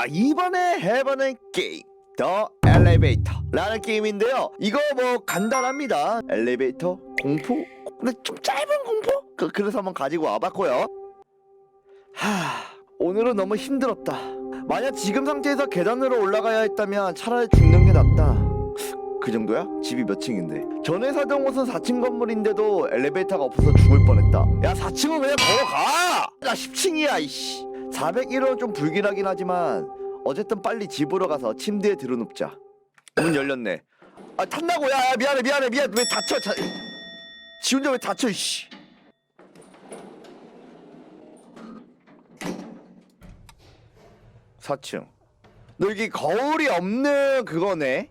아, 이번에 해보는 게임 더 엘리베이터라는 게임인데요. 이거 뭐 간단합니다. 엘리베이터 공포 근데 좀 짧은 공포? 그, 그래서 한번 가지고 와봤고요. 하 오늘은 너무 힘들었다. 만약 지금 상태에서 계단으로 올라가야 했다면 차라리 죽는 게 낫다. 그 정도야? 집이 몇 층인데? 전에 살던 곳은 4층 건물인데도 엘리베이터가 없어서 죽을 뻔했다. 야 4층은 그냥 걸어가! 나 10층이야 이씨. 401호는 좀 불길하긴 하지만 어쨌든 빨리 집으로 가서 침대에 들어눕자. 문 열렸네. 아 탔나고 야, 야 미안해 미안해 미안 왜 다쳐? 자, 지 혼자 왜 다쳐 이씨. 사층 너 여기 거울이 없는 그거네.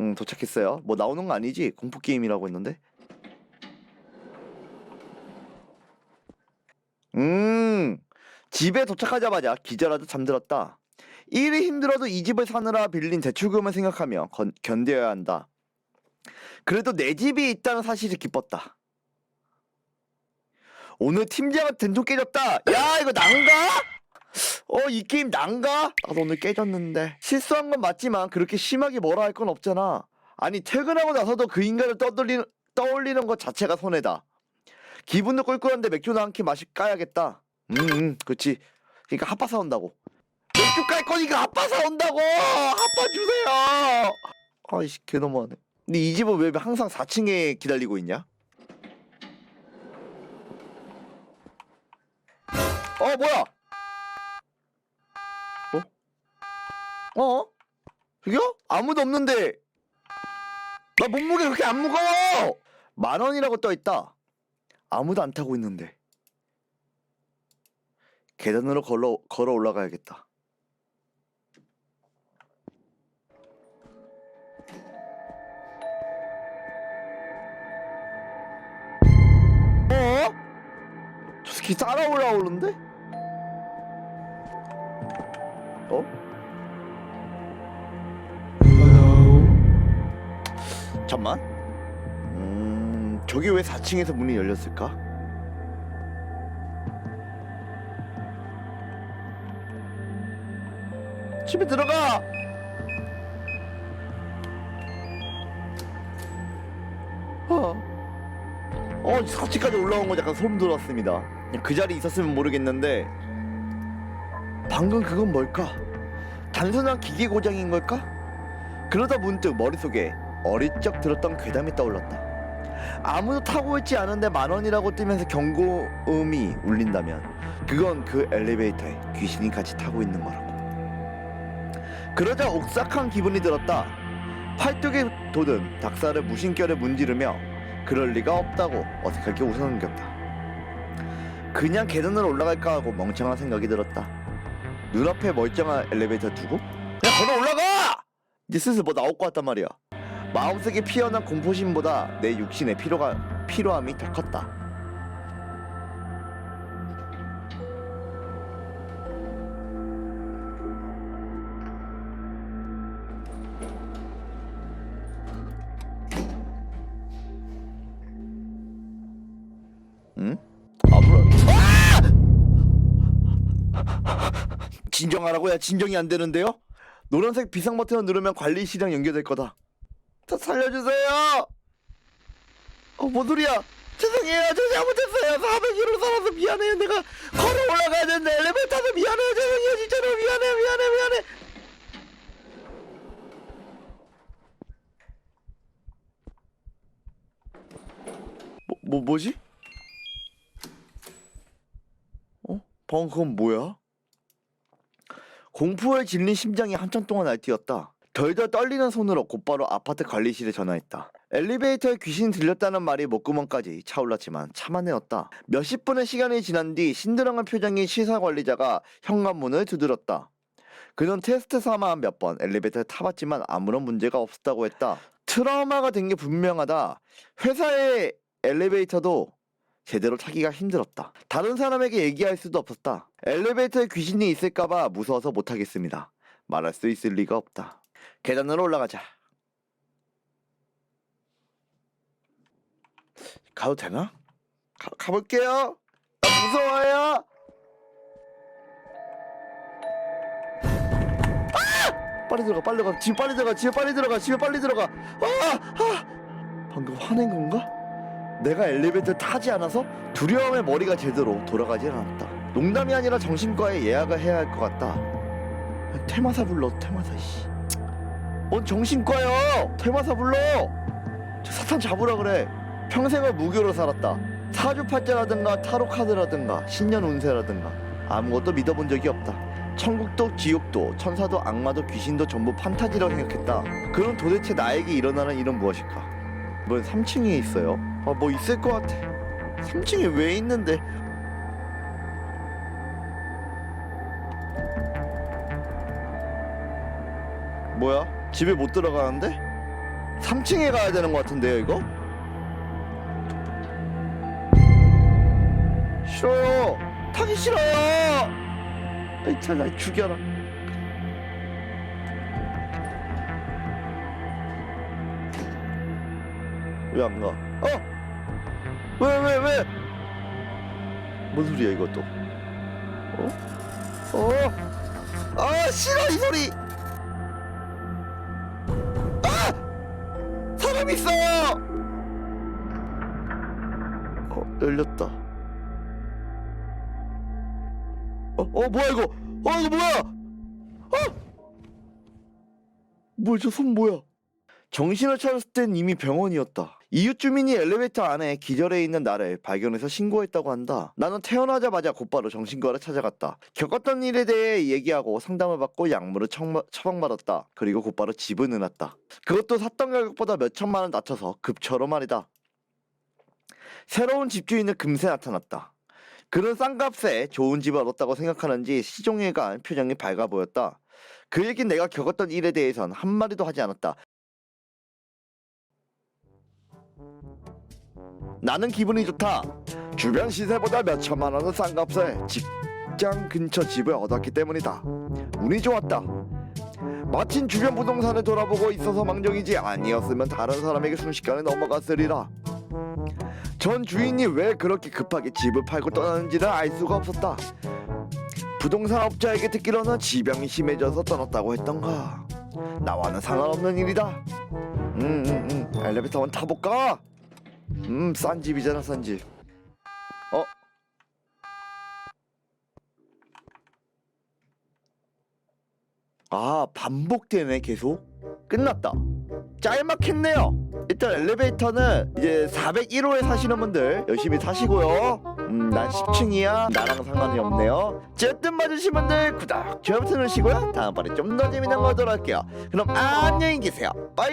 응 도착했어요. 뭐 나오는 거 아니지? 공포 게임이라고 했는데. 음 집에 도착하자마자 기절하듯 잠들었다. 일이 힘들어도 이 집을 사느라 빌린 대출금을 생각하며 건, 견뎌야 한다. 그래도 내 집이 있다는 사실이 기뻤다. 오늘 팀장한테 된통 깨졌다. 야 이거 난가? 어 이 게임 난가? 나도 오늘 깨졌는데 실수한 건 맞지만 그렇게 심하게 뭐라 할 건 없잖아. 아니 퇴근하고 나서도 그 인간을 떠돌리는 떠올리는 것 자체가 손해다. 기분도 꿀꿀한데 맥주나 한 캔 마시 까야겠다. 음, 음 그렇지. 그러니까 핫바 사온다고. 맥주 깔 거니까 핫바 사온다고. 핫바 주세요. 아이씨 개 너무하네. 근데 이 집은 왜 항상 4층에 기다리고 있냐? 어 뭐야? 어? 어? 저기요? 아무도 없는데 나 몸무게 그렇게 안 무거워 만 원이라고 떠 있다 아무도 안 타고 있는데 계단으로 걸어 걸어 올라가야겠다 어? 저 새끼 따라 올라오는데? 어? 잠만. 음, 저기 왜 4층에서 문이 열렸을까? 집에 들어가. 어, 어 4층까지 올라온 거 약간 소름 돋았습니다. 그 자리에 있었으면 모르겠는데 방금 그건 뭘까? 단순한 기계 고장인 걸까? 그러다 문득 머릿속에 어릴 적 들었던 괴담이 떠올랐다. 아무도 타고 있지 않은데 만 원이라고 뜨면서 경고음이 울린다면 그건 그 엘리베이터에 귀신이 같이 타고 있는 거라고. 그러자 옥삭한 기분이 들었다. 팔뚝에 돋은 닭살을 무심결에 문지르며 그럴 리가 없다고 어색하게 웃어넘겼다. 그냥 계단으로 올라갈까 하고 멍청한 생각이 들었다. 눈앞에 멀쩡한 엘리베이터 두고 그냥 걸어 올라가! 이제 슬슬 뭐 나올 것 같단 말이야. 마음속에 피어난 공포심보다 내 육신의 피로가 피로함이 더 컸다. 응? 아무런 아! 진정하라고 야 진정이 안 되는데요? 노란색 비상 버튼을 누르면 관리실이랑 연결될 거다. 저 살려주세요. 어, 뭔 소리야? 죄송해요. 저 잘못했어요. 400km 살아서 미안해요. 내가 걸어 올라가야 되는데 엘리베이터도 미안해요. 죄송해요. 진짜로 미안해요. 미안해. 미안해. 뭐, 뭐 뭐지? 그건 뭐야? 공포에 질린 심장이 한참 동안 날뛰었다. 덜덜 떨리는 손으로 곧바로 아파트 관리실에 전화했다. 엘리베이터에 귀신이 들렸다는 말이 목구멍까지 차올랐지만 참아내었다. 몇십 분의 시간이 지난 뒤 신드렁한 표정의 시사 관리자가 현관문을 두드렸다. 그는 테스트 삼아 몇 번 엘리베이터에 타봤지만 아무런 문제가 없었다고 했다. 트라우마가 된 게 분명하다. 회사의 엘리베이터도 제대로 타기가 힘들었다. 다른 사람에게 얘기할 수도 없었다. 엘리베이터에 귀신이 있을까봐 무서워서 못하겠습니다. 말할 수 있을 리가 없다. 계단으로 올라가자. 가도 되나? 가, 가볼게요. 나 무서워요. 빨리 들어가 빨리 들어가 집에 빨리 들어가 집에 빨리 들어가 집에 빨리 들어가 아! 아! 방금 화낸 건가? 내가 엘리베이터 타지 않아서 두려움에 머리가 제대로 돌아가질 않았다. 농담이 아니라 정신과에 예약을 해야 할 것 같다. 퇴마사 불러 퇴마사 씨. 뭔 정신과요 퇴마사 불러! 저 사탄 잡으라 그래. 평생을 무교로 살았다. 사주팔자라든가 타로 카드라든가 신년 운세라든가 아무것도 믿어본 적이 없다. 천국도 지옥도 천사도 악마도 귀신도 전부 판타지라고 생각했다. 그럼 도대체 나에게 일어나는 일은 무엇일까? 뭔 3층에 있어요 아 뭐 있을 것 같아. 3층에 왜 있는데? 뭐야? 집에 못 들어가는데? 3층에 가야 되는 것 같은데요 이거? 싫어요. 타기 싫어요. 아이 차라리 죽여라. 왜 안 가? 어? 왜 왜 왜? 뭔 소리야 이것도? 어? 어? 아 싫어 이 소리! 아! 사람 있어! 어 열렸다. 어, 어 뭐야 이거? 어 이거 뭐야? 어? 뭐야 저 손 뭐야? 정신을 차렸을 땐 이미 병원이었다. 이웃 주민이 엘리베이터 안에 기절해 있는 나를 발견해서 신고했다고 한다. 나는 태어나자마자 곧바로 정신과를 찾아갔다. 겪었던 일에 대해 얘기하고 상담을 받고 약물을 처마- 처방받았다. 그리고 곧바로 집을 내놨다. 그것도 샀던 가격보다 몇 천만 원 낮춰서 급처로 말이다. 새로운 집주인은 금세 나타났다. 그는 싼 값에 좋은 집을 얻었다고 생각하는지 시종에 간 표정이 밝아 보였다. 그 얘긴 내가 겪었던 일에 대해선 한마디도 하지 않았다. 나는 기분이 좋다. 주변 시세보다 몇 천만 원은 싼 값에 직장 근처 집을 얻었기 때문이다. 운이 좋았다. 마침 주변 부동산을 돌아보고 있어서 망정이지 아니었으면 다른 사람에게 순식간에 넘어갔으리라. 전 주인이 왜 그렇게 급하게 집을 팔고 떠나는지를 알 수가 없었다. 부동산 업자에게 듣기로는 지병이 심해져서 떠났다고 했던가. 나와는 상관없는 일이다. 음, 음, 음. 엘리베이터 한번 타볼까? 음, 싼 집이잖아, 싼 집. 어? 아, 반복되네, 계속. 끝났다. 짤막했네요. 일단 엘리베이터는 이제 401호에 사시는 분들 열심히 사시고요. 음, 난 10층이야. 나랑 상관이 없네요. 어쨌든 맞으신 분들 구독, 좋아요 버튼 누르시고요. 다음번에 좀 더 재밌는 거 할게요. 그럼 안녕히 계세요. 빠이!